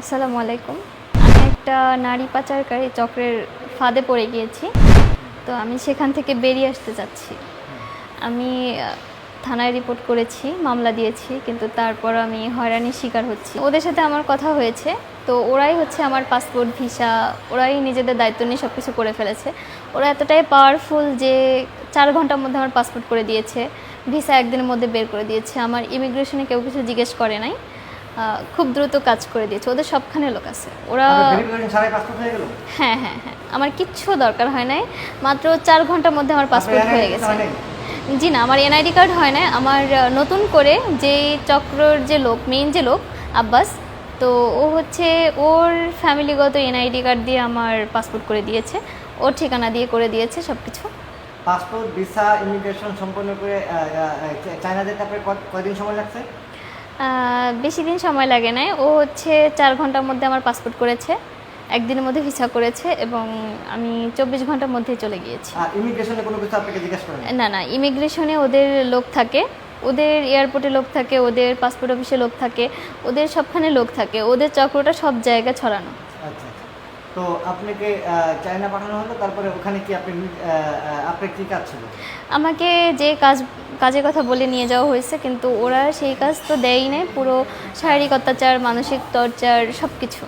আসসালামু আলাইকুম। আমি একটা নারী পাচারকারী চক্রের ফাঁদে পড়ে গিয়েছি। তো আমি সেখান থেকে বেরিয়ে আসতে চাচ্ছি। আমি থানায় রিপোর্ট করেছি, মামলা দিয়েছি, কিন্তু তারপর আমি হয়রানির শিকার হচ্ছি। ওদের সাথে আমার কথা হয়েছে। তো ওরাই হচ্ছে আমার পাসপোর্ট, ভিসা, ওরাই নিজেদের দায়িত্ব নিয়ে সব কিছু করে ফেলেছে। ওরা এতটাই পাওয়ারফুল যে চার ঘণ্টার মধ্যে আমার পাসপোর্ট করে দিয়েছে। ভিসা একদিনের মধ্যে বের করে দিয়েছে। আমার ইমিগ্রেশনে কেউ কিছু জিজ্ঞেস করে নাই। খুব দ্রুত কাজ করে দিয়েছে। ওদের সবখানে লোক আছে। ওরা হয়ে হ্যাঁ হ্যাঁ আমার কিচ্ছু দরকার হয় নাই। মাত্র চার ঘণ্টার মধ্যে আমার পাসপোর্ট হয়ে গেছে। জি না আমার এনআইডি কার্ড হয় না আমার নতুন করে যে চক্রর যে লোক মেইন যে লোক আব্বাস তো ও হচ্ছে ওর ফ্যামিলিগত এনআইডি কার্ড দিয়ে আমার পাসপোর্ট করে দিয়েছে। ওর ঠিকানা দিয়ে করে দিয়েছে সব কিছু পাসপোর্ট ভিসা ইমিগ্রেশন সম্পন্ন করে চায়না যেতে আপনার কয়দিন সময় লাগছে? বেশি দিন সময় লাগে নাই। ও হচ্ছে চার ঘণ্টার মধ্যে আমার পাসপোর্ট করেছে একদিনের মধ্যে ভিসা করেছে এবং আমি চব্বিশ ঘণ্টার মধ্যে চলে গিয়েছি। ইমিগ্রেশনে কোনো কিছু আপনাকে জিজ্ঞেস করেন? না না ইমিগ্রেশনে ওদের লোক থাকে ওদের এয়ারপোর্টে লোক থাকে ওদের পাসপোর্ট অফিসে লোক থাকে ওদের সবখানে লোক থাকে ওদের চক্রটা সব জায়গায় ছড়ানো। আচ্ছা আচ্ছা। তো আপনাকে চায়না পাঠানো হলো, তারপরে ওখানে কি আপনি আপনার কি কাজ ছিল? আমাকে যে কাজ, কাজের কথা বলে নিয়ে যাওয়া হয়েছে, কিন্তু ওরা সেই কাজ তো দেয়ই নাই, পুরো শারীরিক অত্যাচার, মানসিক টর্চার সব কিছু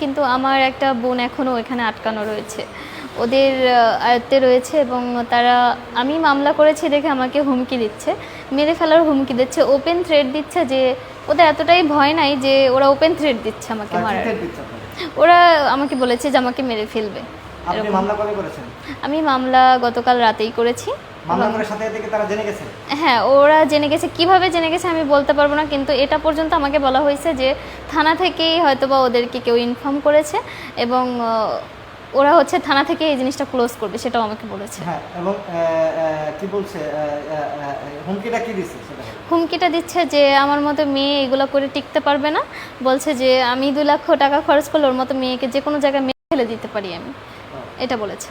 কিন্তু আমার একটা বোন এখনও এখানে আটকানো রয়েছে। ওদের আয়ত্তে রয়েছে এবং তারা, আমি মামলা করেছি দেখে আমাকে হুমকি দিচ্ছে, মেরে ফেলার হুমকি দিচ্ছে। ওপেন থ্রেড দিচ্ছে যে ওদের এতটাই ভয় নাই যে ওরা ওপেন থ্রেড দিচ্ছে আমাকে মারার? ওরা আমাকে বলেছে যে আমাকে মেরে ফেলবে। আমি মামলা গতকাল রাতেই করেছি। হ্যাঁ ওরা জেনে গেছে। কীভাবে জেনে গেছে আমি বলতে পারব না কিন্তু এটা পর্যন্ত আমাকে বলা হয়েছে যে থানা থেকেই হয়তোবা ওদেরকে কেউ ইনফর্ম করেছে এবং ওরা হচ্ছে থানা থেকে এই জিনিসটা ক্লোজ করবে সেটাও আমাকে বলেছে। হ্যাঁ এবং কি বলছে হুমকিটা কি দিচ্ছে হুমকিটা দিচ্ছে যে আমার মতো মেয়ে এগুলো করে টিকতে পারবে না। বলছে যে আমি দু লক্ষ টাকা খরচ করলে ওর মতো মেয়েকে যে কোনো জায়গায় মেয়ে ফেলে দিতে পারি আমি। এটা বলেছে।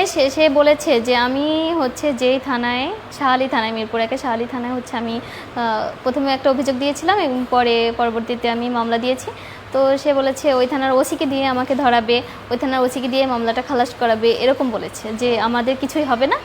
এ সে সে বলেছে যে আমি হচ্ছে যেই থানায় শাহালি থানায় মিরপুর একে শাহালি থানায় হচ্ছে আমি প্রথমে একটা অভিযোগ দিয়েছিলাম এবং পরে পরবর্তীতে আমি মামলা দিয়েছি। তো সে বলেছে ওই থানার ওসিকে দিয়ে আমাকে ধরাবে ওই থানার ওসিকে দিয়ে মামলাটা খালাস করাবে। এরকম বলেছে যে আমাদের কিছুই হবে না।